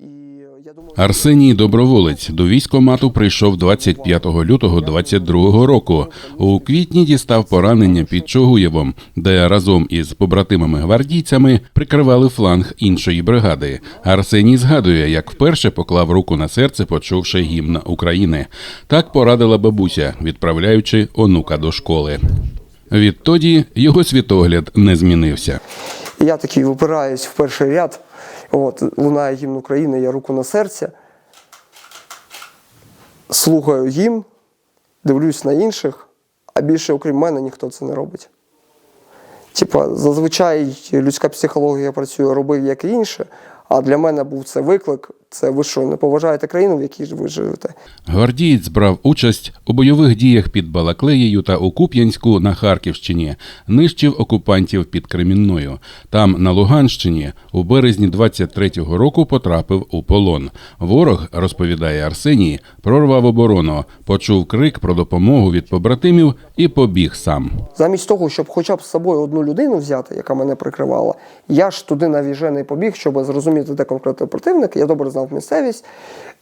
Думаю, Арсеній Доброволець до військомату прийшов 25 лютого 22 року. У квітні дістав поранення під Чогуєвом, де разом із побратимами гвардійцями прикривали фланг іншої бригади. Арсеній згадує, як вперше поклав руку на серце, почувши гімн України. Так порадила бабуся, відправляючи онука до школи. Відтоді його світогляд не змінився. Я такий випираюсь в перший ряд. От, лунає гімн України, я руку на серце. Слухаю гімн, дивлюсь на інших, а більше, окрім мене, ніхто це не робить. Типа, зазвичай людська психологія працює, робив як і інше, а для мене був це виклик. Це ви що, не поважаєте країну, в якій ви живете. Гвардієць брав участь у бойових діях під Балаклеєю та у Куп'янську на Харківщині, нищив окупантів під Кремінною. Там, на Луганщині, у березні 23-го року потрапив у полон. Ворог, розповідає Арсеній, прорвав оборону, почув крик про допомогу від побратимів і побіг сам. Замість того, щоб хоча б з собою одну людину взяти, яка мене прикривала, я ж туди навіжений побіг, щоб зрозуміти, де конкретно противник. Я добре знав місцевість,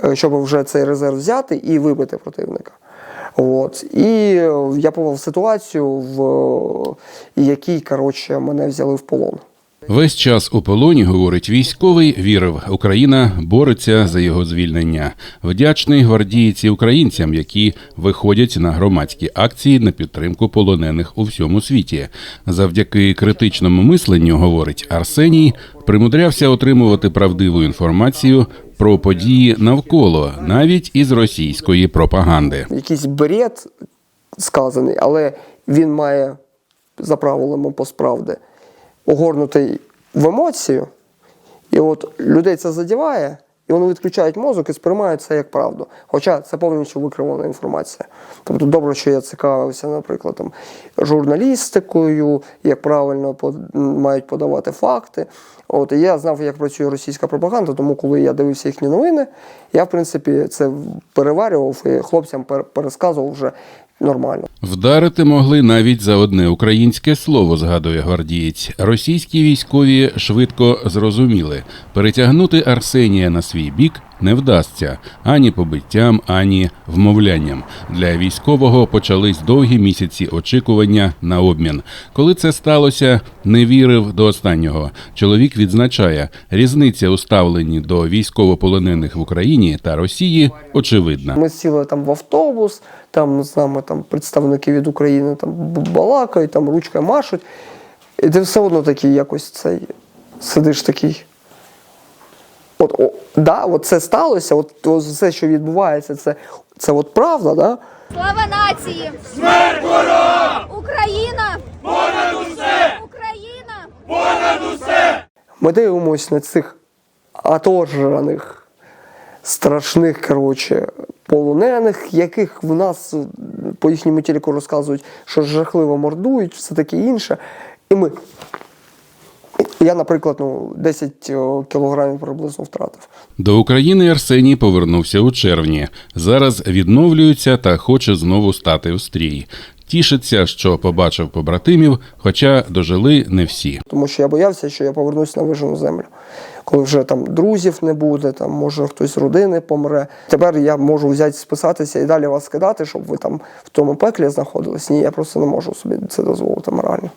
е, щоб вже цей резерв взяти і вибити противника. От. І я попав в ситуацію, в е, якій коротше, мене взяли в полон. Весь час у полоні, говорить військовий, вірив, Україна бореться за його звільнення. Вдячний гвардійці українцям, які виходять на громадські акції на підтримку полонених у всьому світі. Завдяки критичному мисленню, говорить Арсеній, примудрявся отримувати правдиву інформацію про події навколо, навіть із російської пропаганди. Якийсь бред сказаний, але він має за правилами посправди огорнутий в емоцію, і от людей це задіває, і вони відключають мозок і сприймають це як правду. Хоча це повністю викривлена інформація. Тобто добре, що я цікавився, наприклад, там, журналістикою, як правильно мають подавати факти. От, і я знав, як працює російська пропаганда, тому коли я дивився їхні новини, я, в принципі, це переварював і хлопцям пер- пересказував вже нормально. Вдарити могли навіть за одне українське слово, згадує гвардієць. Російські військові швидко зрозуміли, перетягнути Арсенія на свій бік не вдасться ані побиттям, ані вмовлянням. Для військового почались довгі місяці очікування на обмін. Коли це сталося, не вірив до останнього. Чоловік відзначає, різниця у ставленні до військовополонених в Україні та Росії очевидна. Ми сіли там в автобус, там з нами там представники від України там балакають, там ручкою машуть. І ти все одно такий якось цей сидиш такий. От, да, от це сталося, от, от все, що відбувається, це, це от правда, да? Слава нації! Смерть ворогам! Україна! Понад усе! Україна! Ми дивимося на цих оторжаних, страшних, коротше, полонених, яких в нас по їхньому телеку розказують, що жахливо мордують, все таке інше. І ми. Я, наприклад, ну, 10 кілограмів приблизно втратив. До України Арсеній повернувся у червні. Зараз відновлюється та хоче знову стати у стрій. Тішиться, що побачив побратимів, хоча дожили не всі. Тому що я боявся, що я повернусь на вижену землю. Коли вже там друзів не буде, там може хтось з родини помре. Тепер я можу взяти, списатися і далі вас скидати, щоб ви там в тому пеклі знаходились. Ні, я просто не можу собі це дозволити морально.